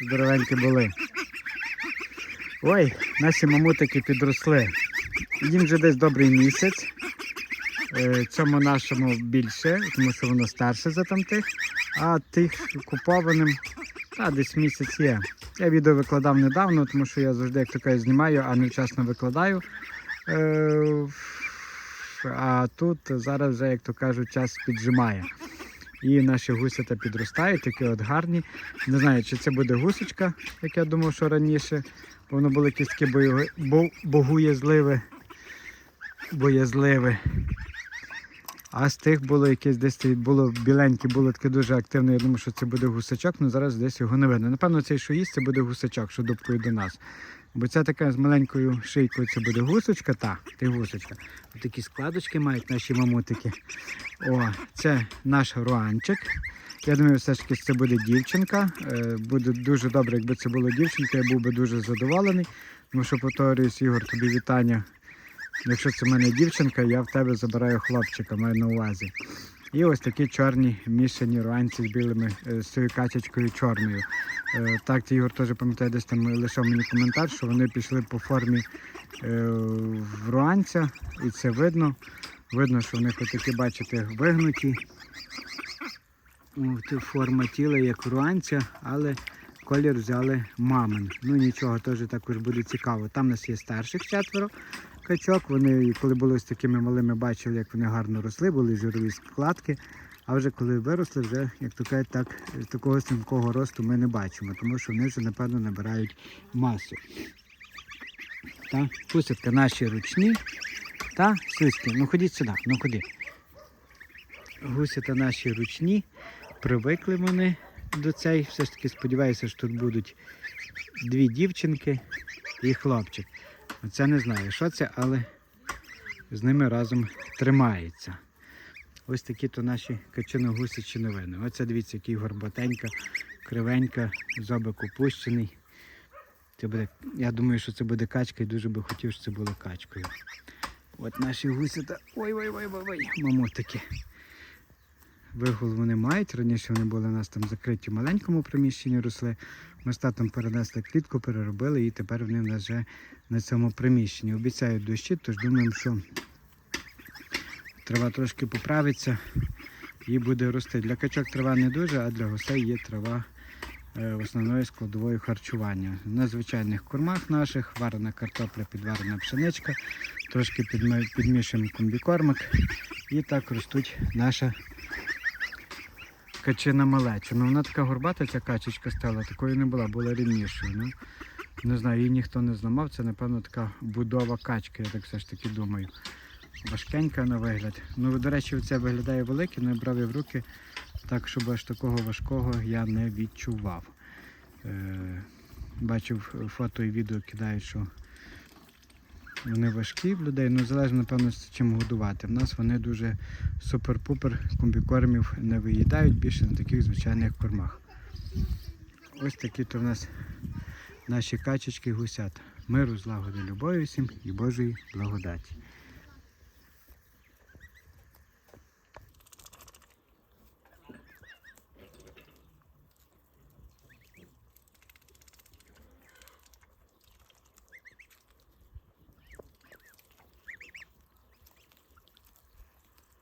здоровенькі були. Ой, наші мамутики підросли. Їм вже десь добрий місяць. Е, Цьому нашому більше, тому що воно старше за тамтих, а тих купованим та, десь місяць є. Я відео викладав недавно, тому що я завжди, як кажуть, знімаю, а не вчасно викладаю. Е, А тут зараз вже, як то кажуть, час піджимає. І наші гусята підростають, такі от гарні. Не знаю, чи це буде гусочка, як я думав, що раніше. Бо воно були кістки бою- бо- богуязливе. Боязливе. А з тих було якесь десь було біленьке, було таке дуже активне. Я думаю, що це буде гусачок, але зараз десь його не видно. Напевно, цей, що їсть, це буде гусачок, що дубкою до нас. Бо це така з маленькою шийкою, це буде гусочка, та, ти гусочка. Ось такі складочки мають наші мамутики. О, це наш руанчик. Я думаю, все ж таки це буде дівчинка. Е, Буде дуже добре, якби це була дівчинка, я був би дуже задоволений. Тому що повторююсь, Ігор, тобі вітання. Якщо це в мене дівчинка, я в тебе забираю хлопчика, маю на увазі. І ось такі чорні мішані руанці з білими, е, з качечкою чорною. Е, Так, ти Ігор теж пам'ятає, десь там лишав мені коментар, що вони пішли по формі е, в руанця, і це видно. Видно, що в них отакі, бачите, вигнуті. Форма тіла, як руанця, але колір взяли мамин. Ну нічого, теж також буде цікаво. Там у нас є старших четверо качок. Вони, коли були ось такими малими, бачили, як вони гарно росли, були жирові складки. А вже коли виросли, вже, як то кажуть, так, такого стрімкого росту ми не бачимо, тому що вони вже, напевно, набирають масу. Та, пусятка наші ручні. Та, сиськи, ну ходіть сюди, ну ходи. Гусята наші ручні, привикли вони до цей. Все ж таки сподіваюся, що тут будуть дві дівчинки і хлопчик. Оце не знаю, що це, але з ними разом тримається. Ось такі то наші качино-гусячі новини. Оце дивіться, який горбатенька, кривенька, зобик опущений. Це буде, я думаю, що це буде качка і дуже би хотів, щоб це було качкою. От наші гусята. Ой-ой-ой-ой-ой, мамутики. Вигул вони мають. Раніше вони були у нас там закриті в маленькому приміщенні, росли. Ми з татом перенесли клітку, переробили і тепер вони в нас вже на цьому приміщенні. Обіцяють дощі, тож думаємо, що трава трошки поправиться і буде рости. Для качок трава не дуже, а для гусей є трава е, основною складовою харчування. На звичайних кормах наших варена картопля, підварена пшеничка, трошки підмішуємо комбікормик і так ростуть наша качина малеча. Ну вона така горбата, ця качечка стала, такою не була, була рівнішою. Ну, не знаю, її ніхто не зламав. Це, напевно, така будова качки, я так все ж таки думаю. Важкенька на вигляд. Ну, до речі, це виглядає велике, але брав я в руки так, щоб аж такого важкого я не відчував. Е, бачив фото і відео кидають, що вони важкі в людей, ну залежно, напевно, з чим годувати. В нас вони дуже супер-пупер комбікормів не виїдають більше на таких звичайних кормах. Ось такі то в нас наші качечки гусята. Миру, злагоди, любові всім і Божої благодаті.